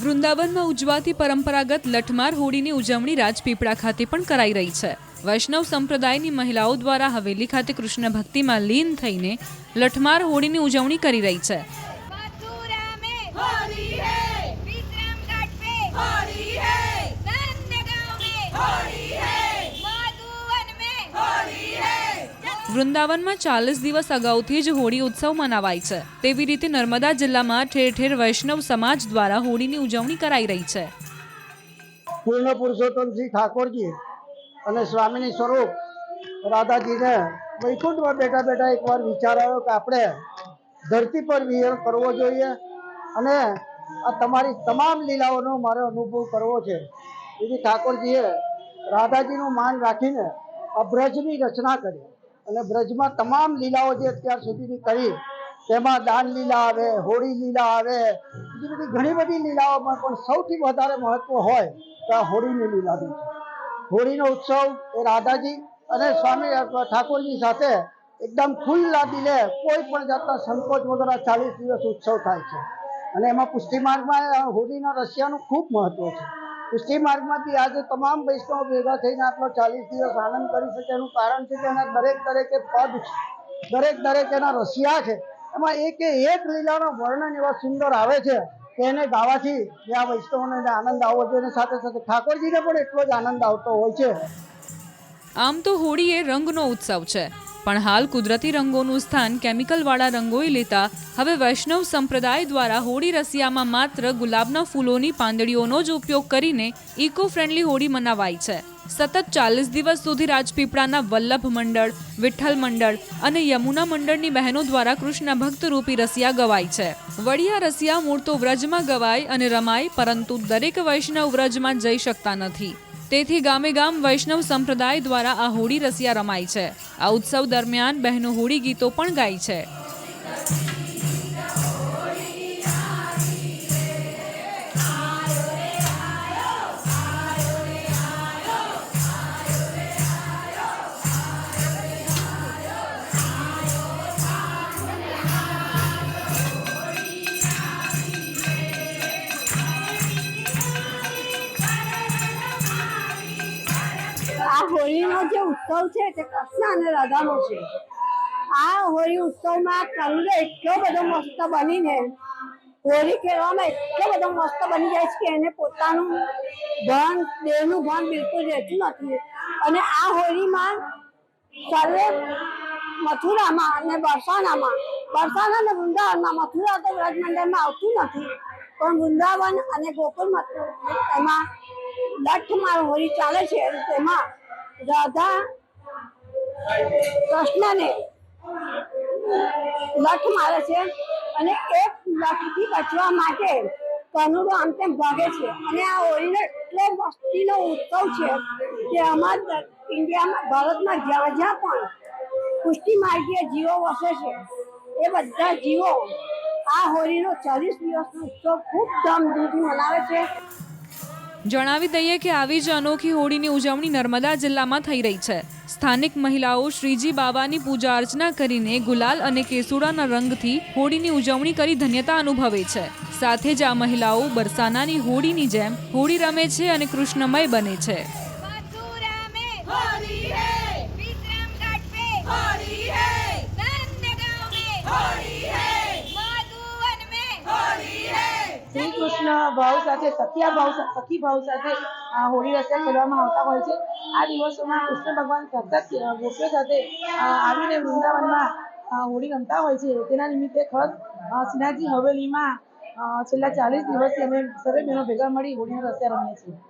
વૃંદાવનમાં ઉજવાતી પરંપરાગત લઠમાર હોળીની ઉજવણી રાજપીપળા ખાતે પણ કરાઈ રહી છે. વૈષ્ણવ સંપ્રદાયની મહિલાઓ દ્વારા હવેલી ખાતે કૃષ્ણ ભક્તિમાં લીન થઈને લઠમાર હોળીની ઉજવણી કરી રહી છે. વૃંદાવનમાં ચાલીસ દિવસ અગાઉથી જ હોળી ઉત્સવ મનાવાય છે. તેવી રીતે નર્મદા જિલ્લામાં ઠેર ઠેર વૈષ્ણવ સમાજ દ્વારા હોળીની ઉજવણી કરાઈ રહી છે. પૂર્ણ પુરુષોત્તમ ઠાકોરજી અને સ્વામીની સ્વરૂપ રાધાજીને વૈકુંઠમાં બેઠા બેઠા એકવાર વિચાર આવ્યો કે આપણે ધરતી પર વિહર કરવો જોઈએ અને આ તમારી તમામ લીલાઓનો મારે અનુભવ કરવો છે. તેથી ઠાકોરજીએ રાધાજીનું માન રાખીને અભ્રજની રચના કરી. અને બ્રજમાં તમામ લીલાઓ જે અત્યાર સુધીની કરી, તેમાં દાન લીલા આવે, હોળી લીલા આવે, બીજી બધી ઘણી બધી લીલાઓમાં પણ સૌથી વધારે મહત્વ હોય તો આ હોળીની લીલાનું છે. હોળીનો ઉત્સવ એ રાધાજી અને સ્વામી ઠાકોરજી સાથે એકદમ ખુલ્લા દિલે કોઈ પણ જાતના સંકોચ વગર ચાલીસ દિવસ ઉત્સવ થાય છે. અને એમાં પુષ્ટિ માર્ગમાં હોળીના રશિયાનું ખૂબ મહત્વ છે. પુષ્ટિ માર્ગમાંથી આજે તમામ વૈષ્ણવ ભેગા થઈને આટલો ચાલીસ દિવસ આનંદ કરી શકે. એનું કારણ છે કે એના દરેક દરેકે પદ દરેક દરેક એના રસિયા છે. એમાં એકે એક લીલાનો વર્ણન એવા સુંદર આવે છે કે એને ગાવાથી જે આ વૈષ્ણવને આનંદ આવવો જોઈએ. અને સાથે સાથે ઠાકોરજીને પણ એટલો જ આનંદ આવતો હોય છે. આમ તો હોળી એ રંગનો ઉત્સવ છે. પણ હાલ કુદરતી રંગોનું સ્થાન કેમિકલવાળા રંગોએ લેતા હવે વૈષ્ણવ સંપ્રદાય દ્વારા હોળી રસિયામાં માત્ર ગુલાબના ફૂલોની પાંદડીઓનો જ ઉપયોગ કરીને ઇકો ફ્રેન્ડલી હોળી મનાવાય છે. સતત ચાલીસ દિવસ સુધી રાજપીપળાના વલ્લભ મંડળ, વિઠ્ઠલ મંડળ અને યમુના મંડળની બહેનો દ્વારા કૃષ્ણ ભક્ત રૂપી રસિયા ગવાય છે. વડિયા રસિયા મૂળ તો વ્રજમાં ગવાય અને રમાય, પરંતુ દરેક વૈષ્ણવ વ્રજમાં જઈ શકતા નથી. તેથી ગામે ગામ વૈષ્ણવ સંપ્રદાય દ્વારા આ હોળી રસિયા રમાય છે. આ ઉત્સવ દરમિયાન બહેનો હોળી ગીતો પણ ગાય છે. આ હોળીનો જે ઉત્સવ છે તે કૃષ્ણ અને રાધાનો છે. આ હોળી ઉત્સવમાં કલર એટલો બધો મસ્ત બનીને, હોળી ખેલવામાં એટલો બધો મસ્ત બની જાય છે કે એને પોતાનું ધન દેહનું ભાન બિલકુલ રહેતું નથી. અને આ હોળીમાં સર્વે મથુરામાં અને બરસાનામાં બરસાના અને વૃંદાવનમાં, મથુરા તો વ્રજમંડળમાં આવતું નથી, પણ વૃંદાવન અને ગોકુળ એમાં લઠમાર હોળી ચાલે છે તેમાં રાધા કૃષ્ણને લઠ મારે છે અને એક લઠથી બચવા માટે કનુડો આમ તેમ ભાગે છે. અને આ હોળીનો એટલો મસ્તીનો ઉત્સવ છે કે અમારા ઇન્ડિયામાં, ભારતમાં જ્યાં જ્યાં પણ પુષ્ટિ માર્ગીય જીવો વસે છે, એ બધા જીવો આ હોળીનો ચાલીસ દિવસનો ઉત્સવ ખૂબ ધામધૂમથી મનાવે છે. જણાવી દઈએ કે આવી જ અનોખી હોળીની ઉજવણી નર્મદા જિલ્લામાં થઈ રહી છે. સ્થાનિક મહિલાઓ શ્રીજી બાબાની પૂજા અર્ચના કરીને ગુલાલ અને કેસુડાના રંગથી હોળીની ઉજવણી કરી ધન્યતા અનુભવે છે. સાથે જ આ મહિલાઓ બરસાનાની હોળીની જેમ હોળી રમે છે અને કૃષ્ણમય બને છે. ભાવ સાથે સત્યા ભાવ સખી ભાવ સાથે હોળી રસ્તા ખેલવામાં આવતા હોય છે. આ દિવસોમાં કૃષ્ણ ભગવાન સતત ગોપીઓ સાથે આવીને વૃંદાવનમાં હોળી રમતા હોય છે. તેના નિમિત્તે ખાસ શ્રીનાથજી હવેલીમાં છેલ્લા ચાલીસ દિવસથી અમે સર્વે બહેનો ભેગા મળી હોળીના રસ્યા રમીએ છીએ.